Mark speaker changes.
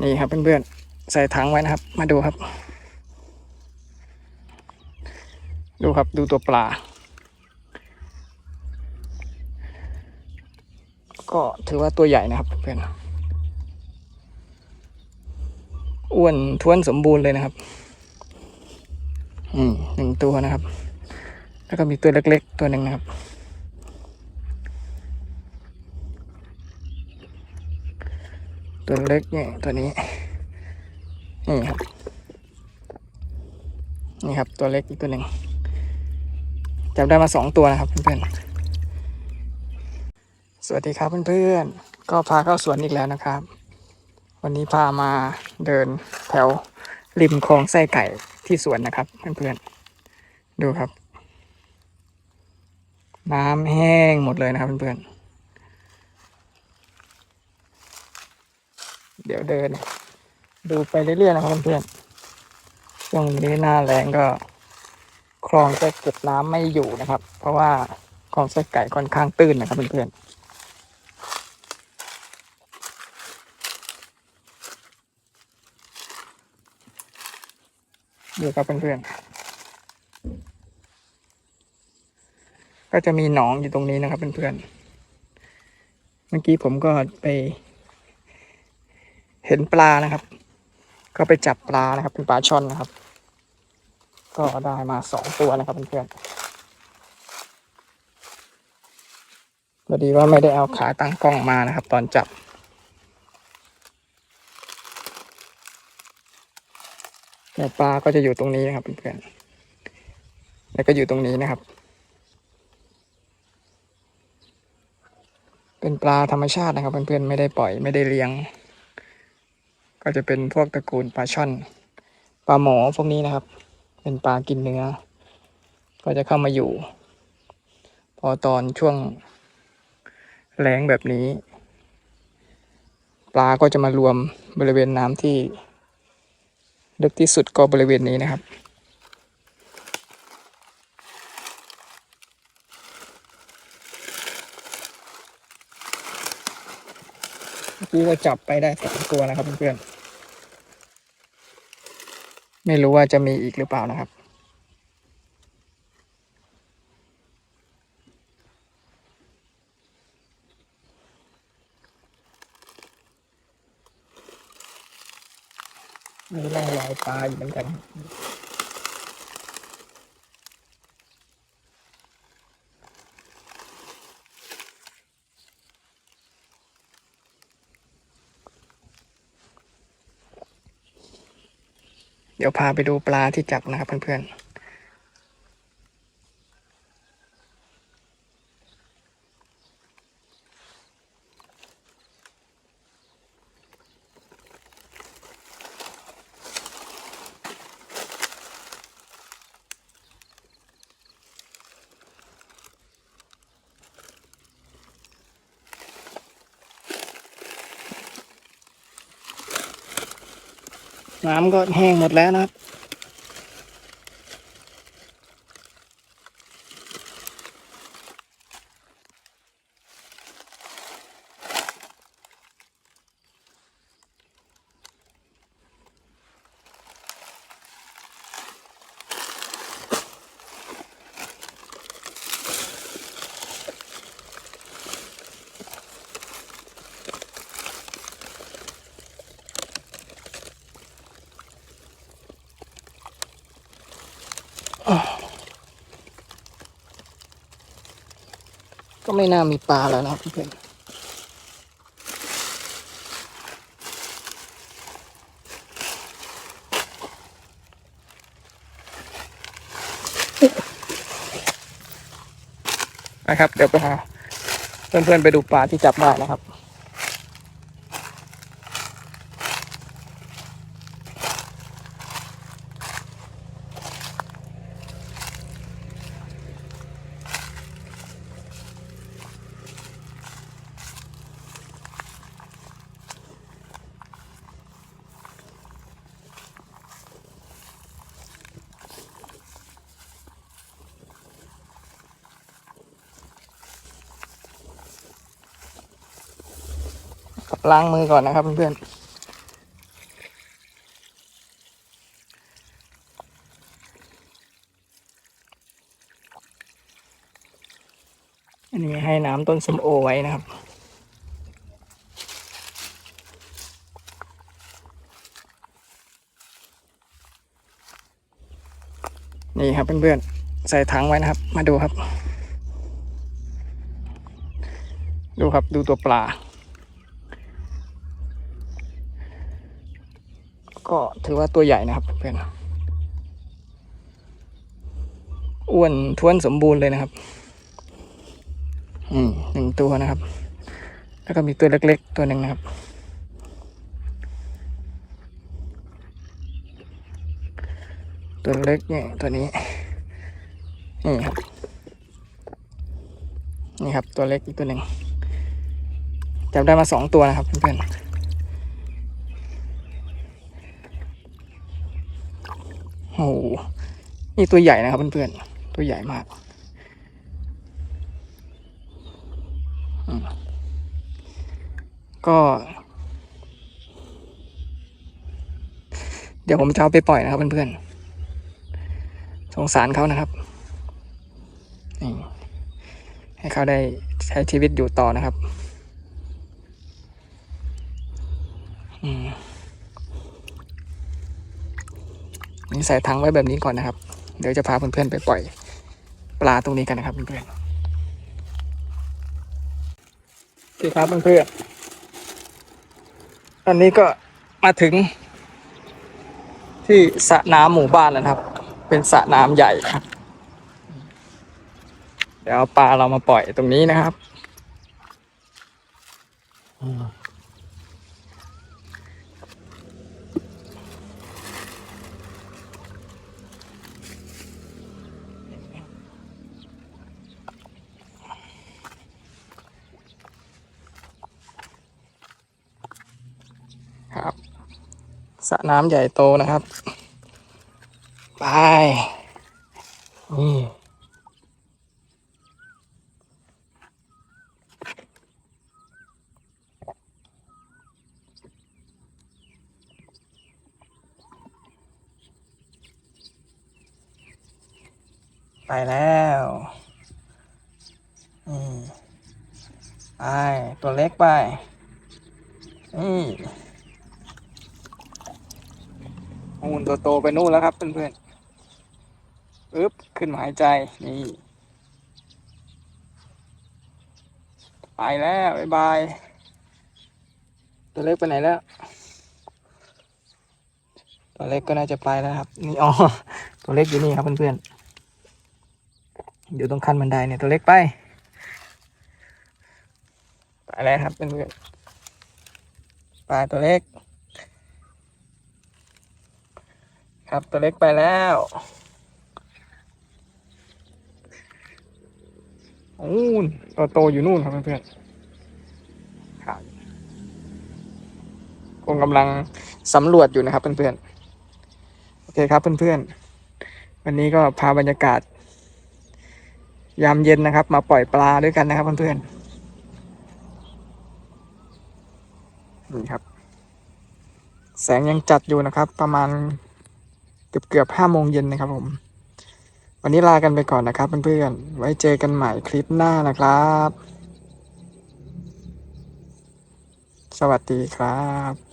Speaker 1: นี่ครับเพื่อนๆใส่ถังไว้นะครับ มาดูครับ ดูครับดูตัวปลา ก็ถือว่าตัวใหญ่นะครับเพื่อนอ้วนท้วนสมบูรณ์เลยนะครับ อืมหนึ่งตัวนะครับ แล้วก็มีตัวเล็กๆ ตัวหนึ่งนะครับ ตัวเล็กเนี่ยตัวนี้ นี่ครับ นี่ครับ ตัวเล็กอีกตัวหนึ่งจับได้มาสองตัวนะครับเพื่อนๆ สวัสดีครับเพื่อนๆ ก็พาเข้าสวนอีกแล้วนะครับ วันนี้พามาเดินแถวริมคลองไส้ไก่ที่สวนนะครับเพื่อนๆ ดูครับ น้ำแห้งหมดเลยนะครับเพื่อนๆ เดี๋ยวเดิน ดูไปเรื่อยๆนะครับเพื่อนๆช่วงนี้หน้าแรงก็ คลองจะเก็บน้ำไม่อยู่นะครับ เพราะว่าคลองไส้ไก่ค่อนข้างตื้นนะครับเพื่อนๆดูครับเพื่อนๆ ก็จะมีหนองอยู่ตรงนี้นะครับเพื่อนๆ เมื่อกี้ผมก็ไป เห็นปลานะครับ ก็ไปจับปลานะครับ เป็นปลาช่อนนะครับ ก็ได้มาสองตัวนะครับเพื่อนๆพอดีว่าไม่ได้เอาขาตั้งกล้องมานะครับ ตอนจับแต่ปลาก็จะอยู่ตรงนี้นะครับเพื่อนๆแล้วก็อยู่ตรงนี้นะครับ เป็นปลาธรรมชาตินะครับเพื่อนๆไม่ได้ปล่อยไม่ได้เลี้ยง ก็จะเป็นพวกตระกูลปลาช่อนปลาหมอพวกนี้นะครับ เป็นปลากินเนื้อ ก็จะเข้ามาอยู่ พอตอนช่วงแล้งแบบนี้ ปลาก็จะมารวมบริเวณน้ำที่ลึกที่สุดก็บริเวณนี้นะครับเมื่อกี้ก็จับไปได้สองตัวนะครับเพื่อนๆ ไม่รู้ว่าจะมีอีกหรือเปล่านะครับ มีร่องรอยปลาอยู่เหมือนกัน ดี๋ยวพาไปดูปลาที่จับนะครับเพื่อนๆ น้ำก็แห้งหมดแล้วนะครับ ก็ไม่น่ามีปลาแล้วนะเพื่อนนะครับ เดี๋ยวไปหาเพื่อนๆไปดูปลาที่จับได้นะครับ ล้างมือก่อนนะครับเพื่อนๆอันนี้ให้น้ำต้นสมโอไว้นะครับนี่ครับเพื่อนๆใส่ถังไว้นะครับ มาดูครับ ดูครับดูตัวปลา ก็ถือว่าตัวใหญ่นะครับเพื่อนอ้วนท้วนสมบูรณ์เลยนะครับอืมหนึ่งตัวนะครับ แล้วก็มีตัวเล็กๆ ตัวหนึ่งนะครับ ตัวเล็กเนี่ยตัวนี้นี่ครับ นี่ครับตัวเล็กอีกตัวหนึ่งจับได้มาสองตัวนะครับเพื่อนๆ โอ้โหนี่ตัวใหญ่นะครับเพื่อนๆ ตัวใหญ่มากก็ เดี๋ยวผมจะเอาไปปล่อยนะครับเพื่อนๆ สงสารเขานะครับ ให้เขาได้ใช้ชีวิตอยู่ต่อนะครับ อืม นี่ใส่ถังไว้แบบนี้ก่อนนะครับ เดี๋ยวจะพาเพื่อนๆไปปล่อยปลาตรงนี้กันนะครับเพื่อนๆโอเคครับเพื่อนๆตอนนี้ก็มาถึง ที่สระน้ำหมู่บ้านแล้วครับ เป็นสระน้ำใหญ่ครับ เดี๋ยวเอาปลาเรามาปล่อยตรงนี้นะครับอืมครับ สระน้ำใหญ่โตนะครับ ไป นี่ไปแล้วนี่ไปตัวเล็กไปนี่มู นตัวโตไปนู่นแล้วครับเพื่อนๆปึ๊บขึ้นมาหายใจนี่ไปแล้วบ๊ายบายตัวเล็กไปไหนแล้วตัวเล็กก็น่าจะไปแล้วครับ นี่อ๋อตัวเล็กอยู่นี่ครับเพื่อนๆอยู่ตรงคันบันไดเนี่ยตัวเล็กไปไปแล้วครับเพื่อนๆไปตัวเล็ก ครับตัวเล็กไปแล้วโอ้นตัวโตอยู่นู่นครับเพื่อนๆครับคงกำลังสำรวจอยู่นะครับเพื่อนๆ โอเคครับเพื่อนๆ วันนี้ก็พาบรรยากาศ ยามเย็นนะครับ มาปล่อยปลาด้วยกันนะครับเพื่อนๆ นี่ครับ แสงยังจัดอยู่นะครับ ประมาณเกือบเกือบห้าโมงเย็นนะครับผม วันนี้ลากันไปก่อนนะครับเพื่อนๆ ไว้เจอกันใหม่คลิปหน้านะครับ สวัสดีครับ